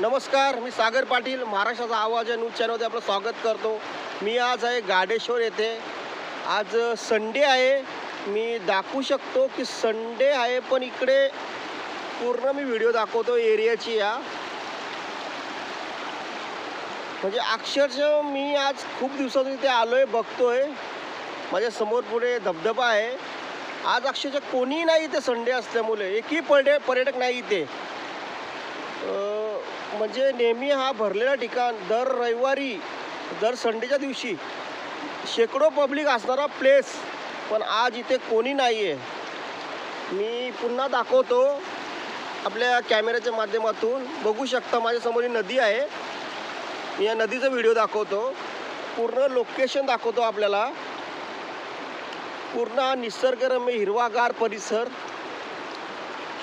नमस्कार मी सागर पाटील महाराष्ट्राचा आवाज या न्यूज चॅनलमध्ये आपलं स्वागत करतो. मी आज आहे गाडेश्वर येथे. आज संडे आहे. मी दाखवू शकतो की संडे आहे पण इकडे पूर्ण मी व्हिडिओ दाखवतो एरियाची या. म्हणजे अक्षरशः मी आज खूप दिवसातून इथे आलो आहे बघतो आहे माझ्यासमोर पुढे धबधबा आहे. आज अक्षरशः कोणीही नाही इथे संडे असल्यामुळे. एकही पर्यटक पर्यटक नाही इथे. म्हणजे नेहमी हा भरलेला ठिकाण दर रविवारी दर संडेच्या दिवशी शेकडो पब्लिक असणारा प्लेस पण आज इथे कोणी नाही आहे मी पुन्हा दाखवतो आपल्या कॅमेऱ्याच्या माध्यमातून. बघू शकता माझ्यासमोर ही नदी आहे. मी या नदीचा व्हिडिओ दाखवतो. पूर्ण लोकेशन दाखवतो आपल्याला. पूर्ण हा निसर्गरम्य हिरवागार परिसर.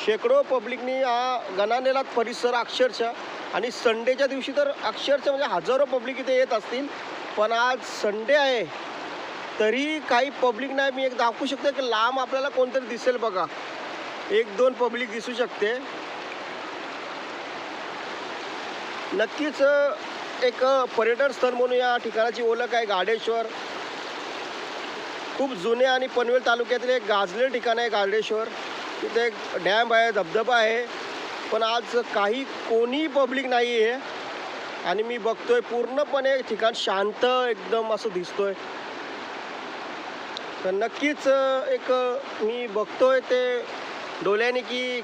शेकडो पब्लिकनी हा गणानेला परिसर अक्षरशः आणि संडेच्या दिवशी तर अक्षरशः म्हणजे हजारो पब्लिक इथे येत असतील. पण आज संडे आहे. तरी काही पब्लिक नाही मी एक दाखवू शकते की लांब आपल्याला कोणतरी दिसेल बघा. एक दोन पब्लिक दिसू शकते. नक्कीच एक पर्यटन स्थळ म्हणून या ठिकाणाची ओळख आहे गाडेश्वर खूप जुने आणि पनवेल तालुक्यातील एक गाजलेलं ठिकाण आहे गाडेश्वर तिथे एक डॅम आहे धबधबा आहे. पण आज काही कोणी पब्लिक नाही आहे. आणि मी बघतोय पूर्णपणे ठिकाण शांत एकदम असं दिसतोय. तर नक्कीच एक मी बघतोय ते डोळ्याने की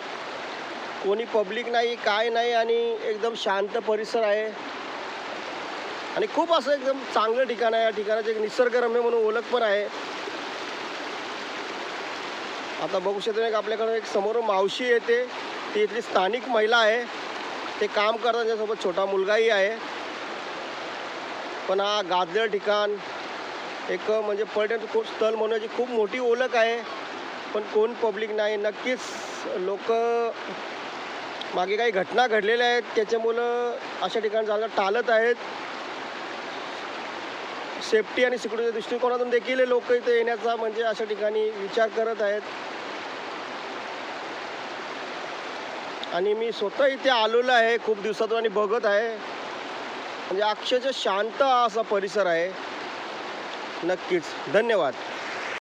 कोणी पब्लिक नाही काय नाही आणि एकदम शांत परिसर आहे. आणि खूप असं एकदम चांगलं ठिकाण आहे. या ठिकाणाचे एक निसर्गरम्य म्हणून ओळख पण आहे. आता बघू शकतो एक आपल्याकडे एक समोर मावशी येते. ती इथली स्थानिक महिला आहे. ते काम करतात त्याच्यासोबत छोटा मुलगाही आहे. पण हा गाजलेलं ठिकाण एक म्हणजे पर्यटन खूप स्थळ म्हणण्याची खूप मोठी ओळख आहे. पण कोण पब्लिक नाही नक्कीच लोक मागे काही घटना घडलेल्या आहेत त्याच्यामुळं अशा ठिकाणी जाणं टाळत आहेत. सेफ्टी आणि सिक्युरिटीच्या दृष्टिकोनातून देखील लोक इथे येण्याचा म्हणजे अशा ठिकाणी विचार करत आहेत. आणि मी स्वतः इथे आलेलो आहे खूप दिवसातून आणि बघत आहे. म्हणजे अक्षरशः शांत असा परिसर आहे. नक्कीच. धन्यवाद.